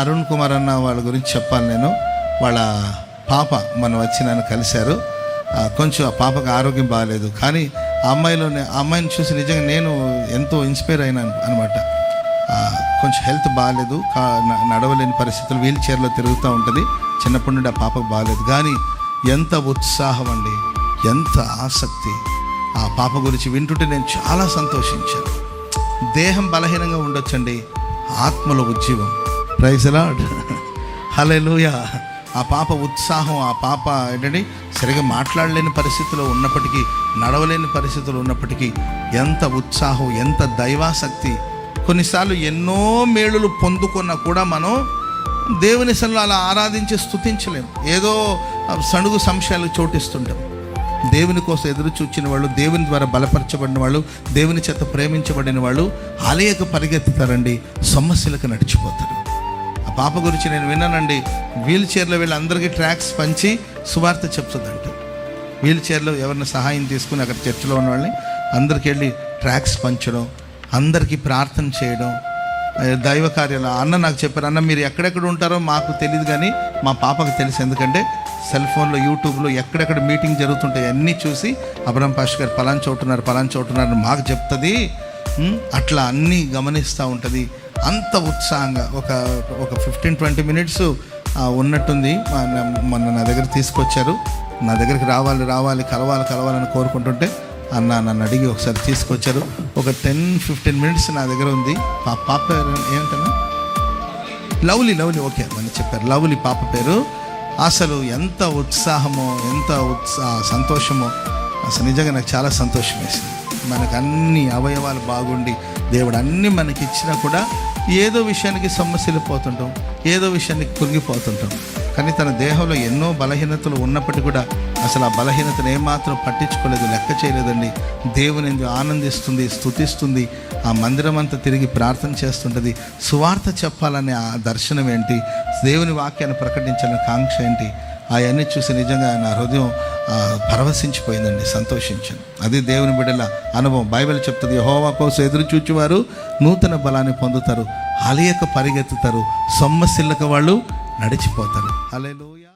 అరుణ్ కుమార్ అన్న వాళ్ళ గురించి చెప్పాలి నేను. వాళ్ళ పాప మనం వచ్చి నన్ను కలిశారు. కొంచెం ఆ పాపకు ఆరోగ్యం బాగాలేదు కానీ ఆ అమ్మాయిలోనే ఆ అమ్మాయిని చూసి నిజంగా నేను ఎంతో ఇన్స్పైర్ అయినాను అనమాట కొంచెం హెల్త్ బాగాలేదు కా న- నడవలేని పరిస్థితులు వీల్ చైర్లో తిరుగుతూ ఉంటుంది. చిన్నప్పటి నుండి ఆ పాపకు బాగాలేదు కానీ ఎంత ఉత్సాహం అండి. ఎంత ఆసక్తి. ఆ పాప గురించి వింటుంటే నేను చాలా సంతోషించాను. దేహం బలహీనంగా ఉండొచ్చండి. ఆత్మలో ఉజ్జీవం. ప్రైజ్ లాడ్ హలెలూయ ఆ పాప ఉత్సాహం ఆ పాప ఏంటంటే సరిగా మాట్లాడలేని పరిస్థితిలో ఉన్నప్పటికీ నడవలేని పరిస్థితులు ఉన్నప్పటికీ ఎంత ఉత్సాహం ఎంత దైవాసక్తి. కొన్నిసార్లు ఎన్నో మేలులు పొందుకున్నా కూడా మనం దేవుని సన్నిలో అలా ఆరాధించి స్థుతించలేం ఏదో సణుగు సంశయాలు చోటిస్తుంటాం. దేవుని కోసం ఎదురు చూచిన వాళ్ళు దేవుని ద్వారా బలపరచబడిన వాళ్ళు దేవుని చేత ప్రేమించబడిన వాళ్ళు ఆలయకు పరిగెత్తుతారండి సమస్యలకు నడిచిపోతారు. పాప గురించి నేను విన్నానండి. వీల్ చైర్లో వీళ్ళు అందరికీ ట్రాక్స్ పంచి సువార్త చెప్తుందంట. వీల్ చైర్లో ఎవరిని సహాయం తీసుకుని అక్కడ చర్చిలో ఉన్న వాళ్ళని అందరికి వెళ్ళి ట్రాక్స్ పంచడం అందరికీ ప్రార్థన చేయడం దైవ కార్యాలు. అన్న నాకు చెప్పారు అన్న మీరు ఎక్కడెక్కడ ఉంటారో మాకు తెలియదు కానీ మా పాపకు తెలుసు. ఎందుకంటే సెల్ ఫోన్లో యూట్యూబ్లో ఎక్కడెక్కడ మీటింగ్ జరుగుతుంటాయి అన్నీ చూసి అబ్రహం పాష్ గారు పలాన్ చోటున్నారు పలాన్ చోటున్నారు అని మాకు చెప్తుంది. అట్లా అన్నీ గమనిస్తూ ఉంటుంది. అంత ఉత్సాహంగా ఒక ఒక ఫిఫ్టీన్ ట్వంటీ మినిట్స్ ఉన్నట్టుంది. మా- నా- మొన్న నా దగ్గర తీసుకొచ్చారు. నా దగ్గరికి రావాలి రావాలి కలవాలి కలవాలని కోరుకుంటుంటే అన్న నన్ను అడిగి ఒకసారి తీసుకొచ్చారు. ఒక టెన్ ఫిఫ్టీన్ మినిట్స్ నా దగ్గర ఉంది. పా పాప పేరు ఏంటన్నా? లవ్లీ లవ్లీ ఓకే అని చెప్పారు. లవ్లీ పాప పేరు. అసలు ఎంత ఉత్సాహమో ఎంత ఉత్సాహ సంతోషమో అసలు నిజంగా నాకు చాలా సంతోషం వేసింది మనకు అన్ని అవయవాలు బాగుండి దేవుడు అన్ని మనకి ఇచ్చినా కూడా ఏదో విషయానికి సమస్యలు పోతుంటాం ఏదో విషయానికి కురిగిపోతుంటాం కానీ తన దేహంలో ఎన్నో బలహీనతలు ఉన్నప్పటికీ కూడా అసలు ఆ బలహీనతను ఏమాత్రం పట్టించుకోలేదు లెక్క చేయలేదండి. దేవుని ఆనందిస్తుంది స్తుతిస్తుంది. ఆ మందిరం అంతా తిరిగి ప్రార్థన చేస్తుంటుంది. సువార్త చెప్పాలనే ఆ దర్శనం ఏంటి? దేవుని వాక్యాన్ని ప్రకటించాలనే కాంక్ష ఏంటి? అవన్నీ చూసి నిజంగా నా హృదయం పరవశించిపోయిందండి సంతోషించింది. అది దేవుని బిడ్డల అనుభవం. బైబిల్ చెప్తుంది హోవా కోసం ఎదురు చూచేవారు నూతన బలాన్ని పొందుతారు అలయక పరిగెత్తుతారు సొమ్మసిల్లక వాళ్ళు నడిచిపోతారు. హల్లెలూయా.